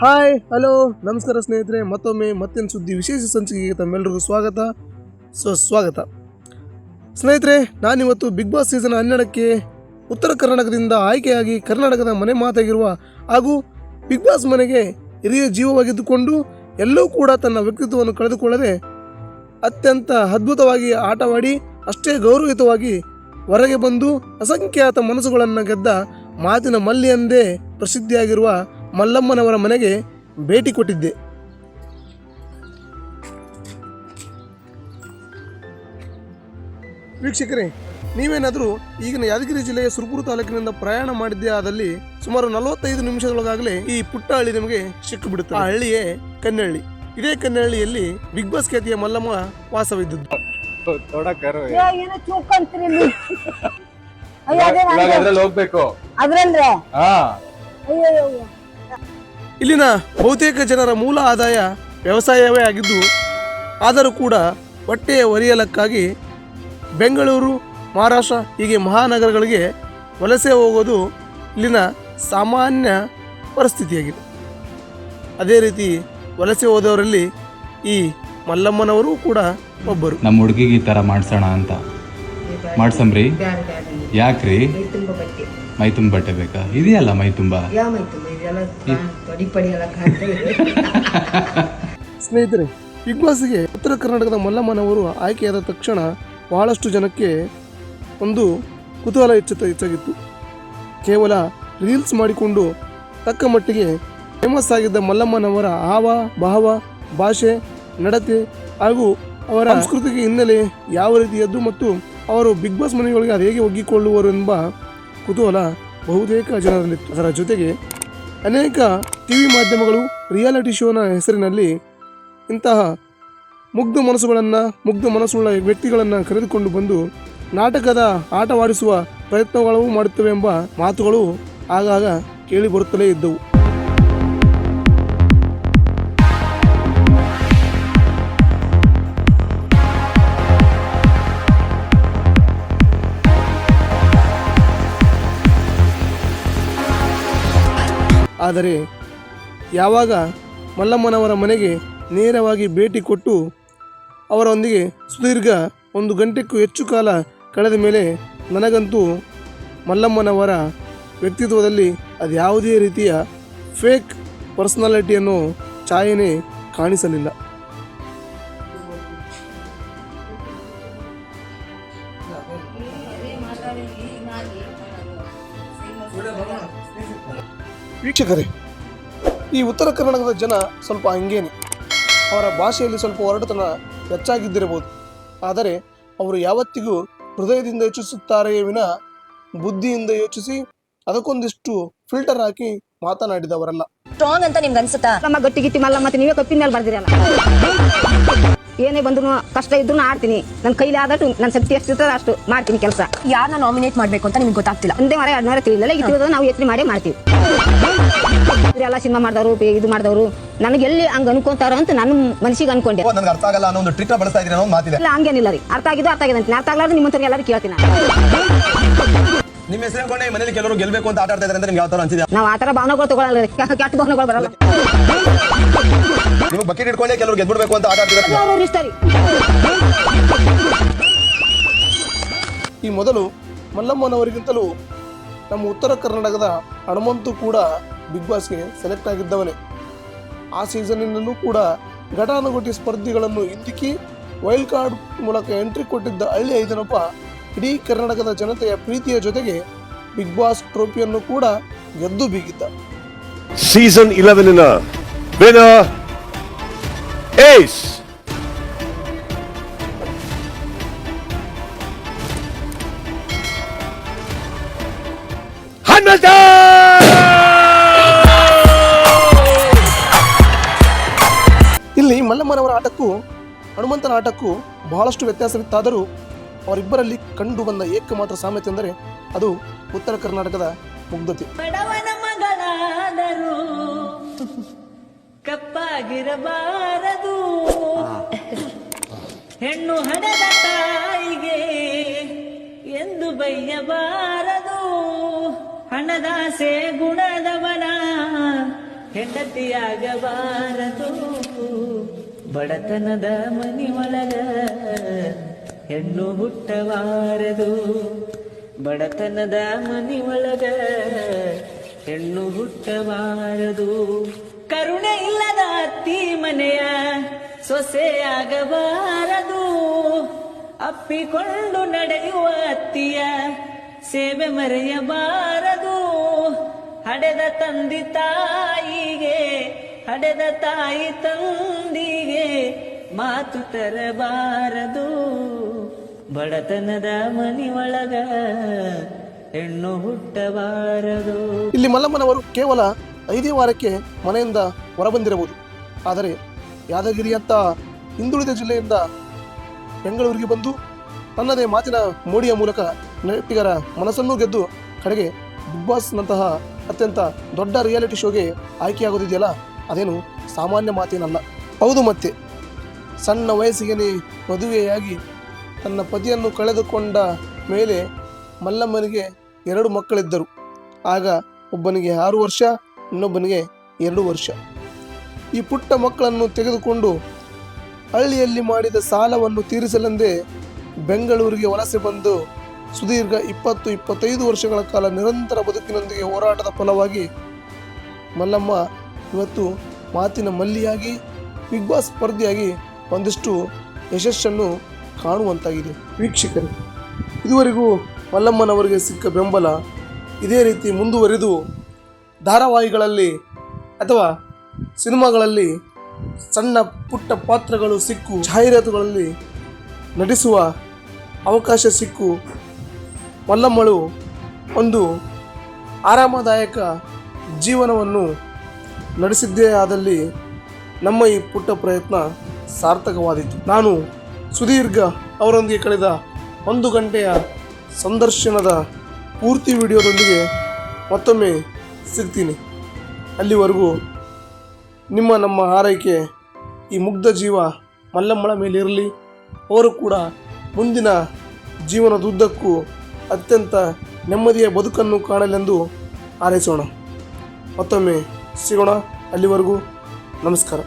Hi hello ನಮಸ್ಕಾರ ಸ್ನೇಹಿತರೆ, ಮತ್ತೊಮ್ಮೆ ಮತ್ತೊಂದು ಸುದ್ದಿ ವಿಶೇಷ ಸಂಚಿಕೆಗೆ ತಮ್ಮೆಲ್ಲರಿಗೂ ಸ್ವಾಗತ. ಸುಸ್ವಾಗತ ಸ್ನೇಹಿತರೆ, ನಾನಿವತ್ತು ಬಿಗ್ ಬಾಸ್ ಸೀಸನ್ ಹನ್ನೆರಡಕ್ಕೆ ಉತ್ತರ ಕರ್ನಾಟಕದಿಂದ ಆಯ್ಕೆಯಾಗಿ ಕರ್ನಾಟಕದ ಮನೆ ಮಾತಾಗಿರುವ ಹಾಗೂ ಬಿಗ್ ಬಾಸ್ ಮನೆಗೆ ಹಿರಿಯ ಜೀವವಾಗಿದ್ದುಕೊಂಡು ಎಲ್ಲೂ ಕೂಡ ತನ್ನ ವ್ಯಕ್ತಿತ್ವವನ್ನು ಕಳೆದುಕೊಳ್ಳದೆ ಅತ್ಯಂತ ಅದ್ಭುತವಾಗಿ ಆಟವಾಡಿ, ಅಷ್ಟೇ ಗೌರವಯುತವಾಗಿ ಹೊರಗೆ ಬಂದು ಅಸಂಖ್ಯಾತ ಮನಸ್ಸುಗಳನ್ನು ಗೆದ್ದ ಮಾತಿನ ಮಲ್ಲಿ ಎಂದೇ ಪ್ರಸಿದ್ಧಿಯಾಗಿರುವ ಮಲ್ಲಮ್ಮನವರ ಮನೆಗೆ ಭೇಟಿ ಕೊಟ್ಟಿದ್ದೆ. ವೀಕ್ಷಕರೇ ನೀವೇನಾದರೂ ಈಗಿನ ಯಾದಗಿರಿ ಜಿಲ್ಲೆಯ ಸುರಪುರ ತಾಲೂಕಿನಿಂದ ಪ್ರಯಾಣ ಮಾಡಿದ್ದೇ ಆದಲ್ಲಿ ಸುಮಾರು ನಲವತ್ತೈದು ನಿಮಿಷದೊಳಗಾಗಲೇ ಈ ಪುಟ್ಟ ಹಳ್ಳಿ ನಿಮಗೆ ಸಿಕ್ಕು ಬಿಡುತ್ತೆ ಆ ಹಳ್ಳಿಯೇ ಕನ್ನಹಳ್ಳಿ ಇದೇ ಕನ್ನಹಳ್ಳಿಯಲ್ಲಿ ಬಿಗ್ ಬಾಸ್ ಖ್ಯಾತಿಯ ಮಲ್ಲಮ್ಮ ವಾಸವಿದ್ದದ್ದು ಹೋಗ್ಬೇಕು. ಅದ್ರಂದ್ರೆ ಇಲ್ಲಿನ ಬಹುತೇಕ ಜನರ ಮೂಲ ಆದಾಯ ವ್ಯವಸಾಯವೇ ಆಗಿದ್ದು ಆದರೂ ಕೂಡ ಹೊಟ್ಟೆಯ ಒರಿಯಲಕ್ಕಾಗಿ ಬೆಂಗಳೂರು ಮಹಾರಾಷ್ಟ್ರ ಹೀಗೆ ಮಹಾನಗರಗಳಿಗೆ ವಲಸೆ ಹೋಗೋದು ಇಲ್ಲಿನ ಸಾಮಾನ್ಯ ಪರಿಸ್ಥಿತಿಯಾಗಿದೆ. ಅದೇ ರೀತಿ ವಲಸೆ ಹೋದವರಲ್ಲಿ ಈ ಮಲ್ಲಮ್ಮನವರು ಕೂಡ ಒಬ್ಬರು. ನಮ್ಮ ಹುಡುಗಿಗೆ ಈ ಥರ ಮಾಡ್ಸೋಣ ಅಂತ. ಮಾಡ್ಸಂಬ್ರಿ? ಯಾಕ್ರಿ? ಮೈ ತುಂಬ ಬಟ್ಟೆ. ಬೇಕಾ? ಇದೆಯಲ್ಲ ಮೈ ತುಂಬ? ಸ್ನೇಹಿತರೆ ಬಿಗ್ ಬಾಸ್ಗೆ ಉತ್ತರ ಕರ್ನಾಟಕದ ಮಲ್ಲಮ್ಮನವರು ಆಯ್ಕೆಯಾದ ತಕ್ಷಣ ಬಹಳಷ್ಟು ಜನಕ್ಕೆ ಒಂದು ಕುತೂಹಲ ಹೆಚ್ಚುತ್ತ ಹೆಚ್ಚಾಗಿತ್ತು. ಕೇವಲ ರೀಲ್ಸ್ ಮಾಡಿಕೊಂಡು ತಕ್ಕ ಮಟ್ಟಿಗೆ ಫೇಮಸ್ ಆಗಿದ್ದ ಮಲ್ಲಮ್ಮನವರ ಹಾವ, ಭಾವ, ಭಾಷೆ, ನಡತೆ ಹಾಗೂ ಅವರ ಸಂಸ್ಕೃತಿಗೆ ಹಿನ್ನೆಲೆ ಯಾವ ರೀತಿಯದ್ದು ಮತ್ತು ಅವರು ಬಿಗ್ ಬಾಸ್ ಮನೆಯೊಳಗೆ ಅದು ಹೇಗೆ ಒಗ್ಗಿಕೊಳ್ಳುವರು ಎಂಬ ಕುತೂಹಲ ಬಹುತೇಕ ಜನರಲ್ಲಿತ್ತು. ಅದರ ಜೊತೆಗೆ ಅನೇಕ ಟಿ ವಿ ಮಾಧ್ಯಮಗಳು ರಿಯಾಲಿಟಿ ಶೋನ ಹೆಸರಿನಲ್ಲಿ ಇಂತಹ ಮುಗ್ಧ ಮನಸ್ಸುಗಳನ್ನು, ಮುಗ್ಧ ಮನಸ್ಸುಳ್ಳ ವ್ಯಕ್ತಿಗಳನ್ನು ಕರೆದುಕೊಂಡು ಬಂದು ನಾಟಕದ ಆಟವಾಡಿಸುವ ಪ್ರಯತ್ನಗಳು ಮಾಡುತ್ತವೆ ಎಂಬ ಮಾತುಗಳು ಆಗಾಗ ಕೇಳಿ ಬರುತ್ತಲೇ ಇದ್ದವು. ಆದರೆ ಯಾವಾಗ ಮಲ್ಲಮ್ಮನವರ ಮನೆಗೆ ನೇರವಾಗಿ ಭೇಟಿ ಕೊಟ್ಟು ಅವರೊಂದಿಗೆ ಸುದೀರ್ಘ ಒಂದು ಗಂಟೆಕ್ಕೂ ಹೆಚ್ಚು ಕಾಲ ಕಳೆದ ಮೇಲೆ ನನಗಂತೂ ಮಲ್ಲಮ್ಮನವರ ವ್ಯಕ್ತಿತ್ವದಲ್ಲಿ ಅದು ಯಾವುದೇ ರೀತಿಯ ಫೇಕ್ ಪರ್ಸನಾಲಿಟಿಯನ್ನು ಛಾಯೆನೇ ಕಾಣಿಸಲಿಲ್ಲ. ವೀಕ್ಷಕರೇ ಈ ಉತ್ತರ ಕರ್ನಾಟಕದ ಜನ ಸ್ವಲ್ಪ ಹಂಗೇನೆ. ಅವರ ಭಾಷೆಯಲ್ಲಿ ಸ್ವಲ್ಪ ಒರಟುತನ ಹೆಚ್ಚಾಗಿದ್ದಿರಬಹುದು. ಆದರೆ ಅವರು ಯಾವತ್ತಿಗೂ ಹೃದಯದಿಂದ ಯೋಚಿಸುತ್ತಾರೆಯೇ ವಿನ ಬುದ್ಧಿಯಿಂದ ಯೋಚಿಸಿ ಅದಕ್ಕೊಂದಿಷ್ಟು ಫಿಲ್ಟರ್ ಹಾಕಿ ಮಾತನಾಡಿದವರಲ್ಲ. ಸ್ಟ್ರಾಂಗ್ ಅಂತ ನಿಮ್ಗೆ ಅನ್ಸುತ್ತಾ ನಮ್ಮ ಗಟ್ಟಿ ಗಿಟ್ಟಿ ಮಲ್ಲ ಮತ್ತೆ ನೀವೇ ಕಪ್ಪಿನ ಮೇಲೆ ಬರ್ದಿರಲ್ಲ ಏನೇ ಬಂದ್ರು ಕಷ್ಟ ಇದ್ರು ಆಡ್ತೀನಿ. ನನ್ನ ಕೈಲಿ ಆದಷ್ಟು ನನ್ನ ಶಕ್ತಿ ಎಷ್ಟಿರ್ತದೆ ಅಷ್ಟು ಮಾಡ್ತೀನಿ ಕೆಲಸ. ಯಾರನ್ನ ನಾಮಿನೇಟ್ ಮಾಡ್ಬೇಕು ಅಂತ ನಿಮ್ಗೆ ಗೊತ್ತಾಗ್ತಿಲ್ಲ? ಒಂದೇ ಮರ ಎರಡು ಮರ ತಿಳಿಲಿಲ್ಲ. ಇಟ್ಟಿರೋದು ನಾವು ಎತ್ತಿ ಮಾಡೇ ಮಾಡ್ತೀವಿ. ಎಲ್ಲ ಸಿನಿಮಾ ಮಾಡಿದವರು ಇದು ಮಾಡಿದವರು ನನಗೆ ಎಲ್ಲಿ ಹಂಗ ಅನ್ಕೊಂತಾರ ಅಂತ ನನ್ನ ಮನಸ್ಸಿಗೆ ಅನ್ಕೊಂಡೆ. ನನಗೆ ಅರ್ಥ ಆಗಲ್ಲ ಅನ್ನೋ ಒಂದು ಟ್ರಿಕ್ ಬಳಸ್ತಾ ಇದ್ದೀನಿ ಅನ್ನೋ ಮಾತಿದೆ. ಇಲ್ಲ ಹಂಗೇನಿಲ್ಲ ರೀ. ಅರ್ಥ ಆಗಿದ್ದು ಅರ್ಥ ಆಗಿದೆ ಅಂತ. ಅರ್ಥ ಆಗಲ್ಲ ನಿಮ್ಮ ಎಲ್ಲರೂ ಕೇಳ್ತೀನಿ. ನಿಮ್ಮ ಹೆಸರು ಈ ಮನೇಲಿ ಕೆಲವರು ಗೆಲ್ಬೇಕು ಅಂತ ಆಟ ಆಡ್ತಾ ಇದ್ದಾರೆ ಅಂತ ನಿಮ್ಗೆ ಯಾವ ತರ ಅನ್ಸಿದೆ ನಾವು ಆತರ ಥರ ಭಾವನೆಗಳು ತಗೊಳ್ಳಲ್ಲ ರೀ. ಕೆಟ್ಟ ಕೆಟ್ಟ ಭಾವನೆಗಳು ಬರಲ್ಲ. ನಿಮ್ಗೆ ಬಕೆಟ್ ಇಟ್ಕೊಂಡೆ ಕೆಲವರು ಗೆದ್ಬಿಡ್ಬೇಕು ಅಂತ ಆಟ ಆಡ್ತಿದ್ದಾರೆ ಅವ್ರವ್ರ ಇಷ್ಟ ರೀ? ಈ ಮೊದಲು ಮಲ್ಲಮ್ಮನವರಿಗಿಂತಲೂ ನಮ್ಮ ಉತ್ತರ ಕರ್ನಾಟಕದ ಹನುಮಂತು ಕೂಡ ಬಿಗ್ ಬಾಸ್ಗೆ ಸೆಲೆಕ್ಟ್ ಆಗಿದ್ದವನೇ. ಆ ಸೀಸನ್ನಿನಲ್ಲೂ ಕೂಡ ಘಟಾನುಘಟಿ ಸ್ಪರ್ಧಿಗಳನ್ನು ಹಿಂದಿಕ್ಕಿ ವೈಲ್ಡ್ ಕಾರ್ಡ್ ಮೂಲಕ ಎಂಟ್ರಿ ಕೊಟ್ಟಿದ್ದ ಹಳ್ಳಿ ಐದನಪ್ಪ ಇಡೀ ಕರ್ನಾಟಕದ ಜನತೆಯ ಪ್ರೀತಿಯ ಜೊತೆಗೆ ಬಿಗ್ ಬಾಸ್ ಟ್ರೋಫಿಯನ್ನು ಕೂಡ ಗೆದ್ದು ಬೀಗಿದ್ದ. Season 11 ನ winner is ಇಲ್ಲಿ ಮಲ್ಲಮ್ಮನವರ ಆಟಕ್ಕೂ ಹನುಮಂತನ ಆಟಕ್ಕೂ ಬಹಳಷ್ಟು ವ್ಯತ್ಯಾಸವಿತ್ತಾದರೂ ಅವರಿಬ್ಬರಲ್ಲಿ ಕಂಡು ಬಂದ ಏಕಮಾತ್ರ ಸಾಮ್ಯತೆ ಎಂದರೆ ಅದು ಉತ್ತರ ಕರ್ನಾಟಕದ ಮುಗ್ಧತೆ. ಬಡವನ ಮಗಳಾದರೂ ಕಪ್ಪಾಗಿರಬಾರದು. ಹೆಣ್ಣು ಹಣದ ತಾಯಿಗೆ ಎಂದು ಬೈಯಬಾರದು. ಹಣದಾಸೆ ಗುಣದವನ ಹೆಂಡತಿಯಾಗಬಾರದು. ಬಡತನದ ಮನಿ ಒಳಗ ಹೆಣ್ಣು ಹುಟ್ಟಬಾರದು. ಬಡತನದ ಮನಿ ಒಳಗ ಹೆಣ್ಣು ಹುಟ್ಟಬಾರದು. ಕರುಣೆ ಇಲ್ಲದ ಅತ್ತಿ ಮನೆಯ ಸೊಸೆಯಾಗಬಾರದು ಅಪ್ಪಿಕೊಂಡು ನಡೆಯುವ ಅತ್ತಿಯ ಸೇವೆ ಮರೆಯಬಾರದು. ಹಡೆದ ತಂದಿ ತಾಯಿಗೆ, ಹಡೆದ ತಾಯಿ ತಂದಿಗೆ ಮಾತು ತರಬಾರದು. ಬಡತನದ ಮನಿ ಒಳಗ ಹೆಣ್ಣು ಹುಟ್ಟಬಾರದು. ಇಲ್ಲಿ ಮಲ್ಲಮ್ಮನವರು ಕೇವಲ ಐದೇ ವಾರಕ್ಕೆ ಮನೆಯಿಂದ ಹೊರಬಂದಿರಬಹುದು. ಆದರೆ ಯಾದಗಿರಿಯಂಥ ಹಿಂದುಳಿದ ಜಿಲ್ಲೆಯಿಂದ ಬೆಂಗಳೂರಿಗೆ ಬಂದು ತನ್ನದೇ ಮಾತಿನ ಮೋಡಿಯ ಮೂಲಕ ನೆಟ್ಟಿಗರ ಮನಸ್ಸನ್ನು ಗೆದ್ದು ಕಡೆಗೆ ಬಿಗ್ ಬಾಸ್ನಂತಹ ಅತ್ಯಂತ ದೊಡ್ಡ ರಿಯಾಲಿಟಿ ಶೋಗೆ ಆಯ್ಕೆಯಾಗೋದಿದೆಯಲ್ಲ? ಅದೇನು ಸಾಮಾನ್ಯ ಮಾತೇನಲ್ಲ. ಹೌದು ಮತ್ತೆ. ಸಣ್ಣ ವಯಸ್ಸಿಗೆನೇ ಮದುವೆಯಾಗಿ ತನ್ನ ಪತಿಯನ್ನು ಕಳೆದುಕೊಂಡ ಮೇಲೆ ಮಲ್ಲಮ್ಮನಿಗೆ ಎರಡು ಮಕ್ಕಳಿದ್ದರು. ಆಗ ಒಬ್ಬನಿಗೆ ಆರು ವರ್ಷ, ಇನ್ನೊಬ್ಬನಿಗೆ ಎರಡು ವರ್ಷ. ಈ ಪುಟ್ಟ ಮಕ್ಕಳನ್ನು ತೆಗೆದುಕೊಂಡು ಹಳ್ಳಿಯಲ್ಲಿ ಮಾಡಿದ ಸಾಲವನ್ನು ತೀರಿಸಲೆಂದೇ ಬೆಂಗಳೂರಿಗೆ ವಲಸೆ ಬಂದು ಸುದೀರ್ಘ ಇಪ್ಪತ್ತು, ಇಪ್ಪತ್ತೈದು ವರ್ಷಗಳ ಕಾಲ ನಿರಂತರ ಬದುಕಿನೊಂದಿಗೆ ಹೋರಾಟದ ಫಲವಾಗಿ ಮಲ್ಲಮ್ಮ ಇವತ್ತು ಮಾತಿನ ಮಲ್ಲಿಯಾಗಿ, ಬಿಗ್ ಬಾಸ್ ಸ್ಪರ್ಧಿಯಾಗಿ ಒಂದಿಷ್ಟು ಯಶಸ್ಸನ್ನು ಕಾಣುವಂತಾಗಿದೆ. ವೀಕ್ಷಕರು, ಇದುವರೆಗೂ ಮಲ್ಲಮ್ಮನವರಿಗೆ ಸಿಕ್ಕ ಬೆಂಬಲ ಇದೇ ರೀತಿ ಮುಂದುವರಿದು ಧಾರಾವಾಹಿಗಳಲ್ಲಿ ಅಥವಾ ಸಿನಿಮಾಗಳಲ್ಲಿ ಸಣ್ಣ ಪುಟ್ಟ ಪಾತ್ರಗಳು ಸಿಕ್ಕು, ಜಾಹೀರಾತುಗಳಲ್ಲಿ ನಟಿಸುವ ಅವಕಾಶ ಸಿಕ್ಕು. ಮಲ್ಲಮ್ಮಳು ಒಂದು ಆರಾಮದಾಯಕ ಜೀವನವನ್ನು ನಡೆಸಿದ್ದೇ ಆದಲ್ಲಿ ನಮ್ಮ ಈ ಪುಟ್ಟ ಪ್ರಯತ್ನ ಸಾರ್ಥಕವಾದೀತು. ನಾನು ಸುದೀರ್ಘ ಅವರೊಂದಿಗೆ ಕಳೆದ ಒಂದು ಗಂಟೆಯ ಸಂದರ್ಶನದ ಪೂರ್ತಿ ವಿಡಿಯೋದೊಂದಿಗೆ ಮತ್ತೊಮ್ಮೆ ಸಿಗ್ತೀನಿ. ಅಲ್ಲಿವರೆಗೂ ನಿಮ್ಮ ನಮ್ಮ ಆರೈಕೆ ಈ ಮುಗ್ಧ ಜೀವ ಮಲ್ಲಮ್ಮಳ ಮೇಲಿರಲಿ. ಅವರು ಕೂಡ ಮುಂದಿನ ಜೀವನದುದ್ದಕ್ಕೂ ಅತ್ಯಂತ ನೆಮ್ಮದಿಯ ಬದುಕನ್ನು ಕಾಣಲೆಂದು ಹಾರೈಸೋಣ. ಮತ್ತೊಮ್ಮೆ ಸಿಗೋಣ. ಅಲ್ಲಿವರೆಗೂ ನಮಸ್ಕಾರ.